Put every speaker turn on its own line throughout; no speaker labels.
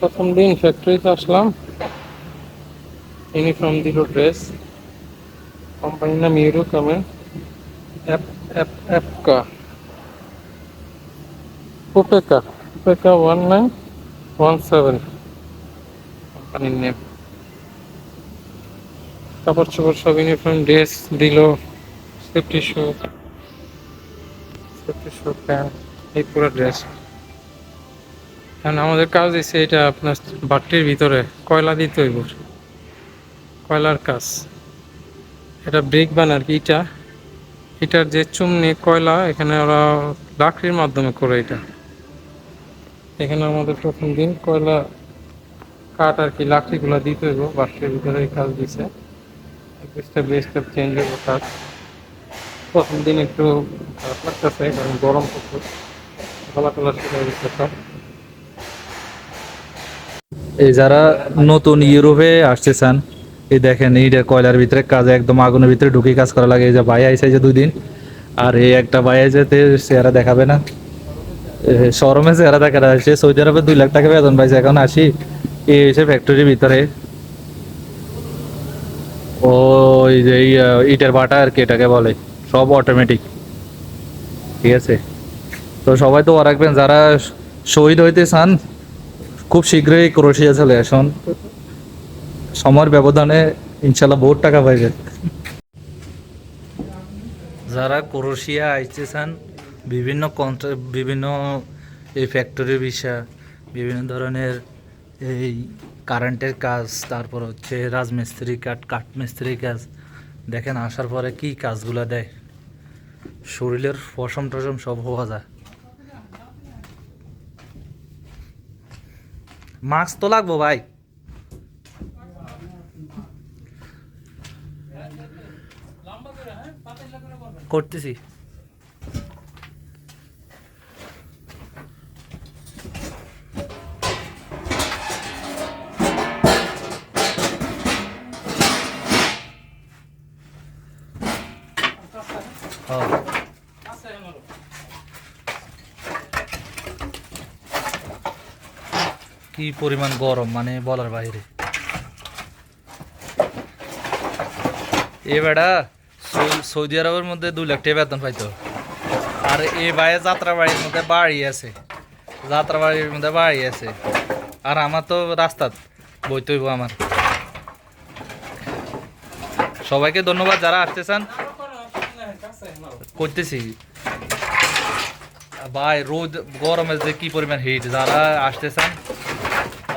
প্রথম দিন ফ্যাক্টরিতে আসলাম। ইউনিফর্ম দিল ড্রেস কোম্পানির নাম ইউরো কামেন অ্যাপ অ্যাপ অ্যাপকা ওপেকা ওপেকা ওয়ান নাইন ওয়ান সেভেন কোম্পানির নেম কাপড় চোপড় সব ইউনিফর্ম ড্রেস দিল। Safety shoe safety shoe pant এই পুরো ড্রেস কারণ আমাদের কাজ এসে এটা আপনার বাট্টির ভিতরে কয়লা দিতে হইব। কয়লার কাজ। এটা ব্রেক বানার কি? ইটা। এটার যে চুমনি কয়লা, এখানে ওরা লাকড়ির মাধ্যমে করে এটা। এখানে আমাদের প্রথম দিন কয়লা কাঠ আর কি লাকড়িগুলো দিতে হইব বাট্টির ভিতরে এই কাজ দিছে। স্টেপ চেঞ্জ হইব কাজ। প্রথম দিন একটু খারাপ লাগতেছে, কারণ গরম প্রচুর। গলা টলা শুকিয়ে গেছে সব।
এই যারা নতুন ইউরোপে আসতে চান এই দেখেন, এইটা কয়লার ভিতরে কাজ, একদম আগুনের ভিতরে ঢুকে কাজ করা লাগে। এই যে ভাই আইসে যে দুই দিন আর এই একটা ভাই আইসে চেহারা দেখাবে না। শরমে চেহারা দেখা সে সৌদি আরবে দুই লাখ টাকা বেতন পাইছে, এখন আসি এই এসে ফ্যাক্টরির ভিতরে। ওই যে ইটের বাটা আর কি এটাকে বলে, সব অটোমেটিক ঠিক আছে? তো সবাই তো রাখবেন, যারা শহীদ হইতে চান খুব শীঘ্রই ক্রোশিয়া চলে আসুন। সময়ের ব্যবধানে ইনশাল্লাহ বহুত টাকা পাইবে। যারা ক্রোশিয়া আইতে চান বিভিন্ন কন্ট্রা বিভিন্ন এই ফ্যাক্টরি বিষয়, বিভিন্ন ধরনের এই কারেন্টের কাজ, তারপর হচ্ছে রাজমিস্ত্রি কাঠ কাঠমিস্ত্রি কাজ, দেখেন আসার পরে কি কাজগুলো দেয়। শরীরের পশম টসম সব হওয়া যায়। মাস্ক তো লাগবো ভাই। করতেছি। হ্যাঁ। কি পরিমাণ গরম মানে বলার বাইরে। এ বেড়া সৌ- সৌদি আরবের মধ্যে দুই লাখ টাকা বেতন পাইতো। আর এ বাইরে যাত্রা বাড়ির মধ্যে বাড়ি আছে। যাত্রা বাড়ির মধ্যে বাড়ি আছে। আর আমার তো রাস্তাত বইতে হইব আমার। সবাইকে ধন্যবাদ যারা আসতে চান করতেছি ভাই রোদ গরমে যে কি পরিমাণ হিট যারা আসতে চান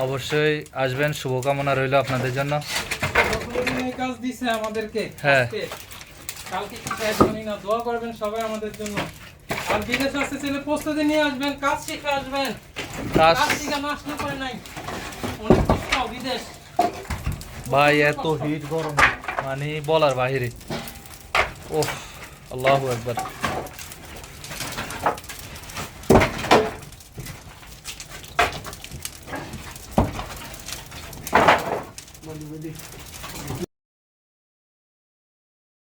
অবশ্যই আসবেন। শুভকামনা রইল আপনাদের জন্য।
দিন কাজ দিছে আমাদেরকে
হ্যাঁ।
কালকে কি কাজ জানি না দোয়া করবেন সবাই আমাদের জন্য আর বিদেশ আসতে ছেলে প্রস্তুতি নিয়ে আসবেন কাজ শিখে আসবেন
কাজ
কাজ শিখে না করে নাই। অনেক কষ্ট বিদেশ।
ভাই এত হিট গরম মানে বলার বাহিরে। ওহ আল্লাহু একবার Hollywood eh.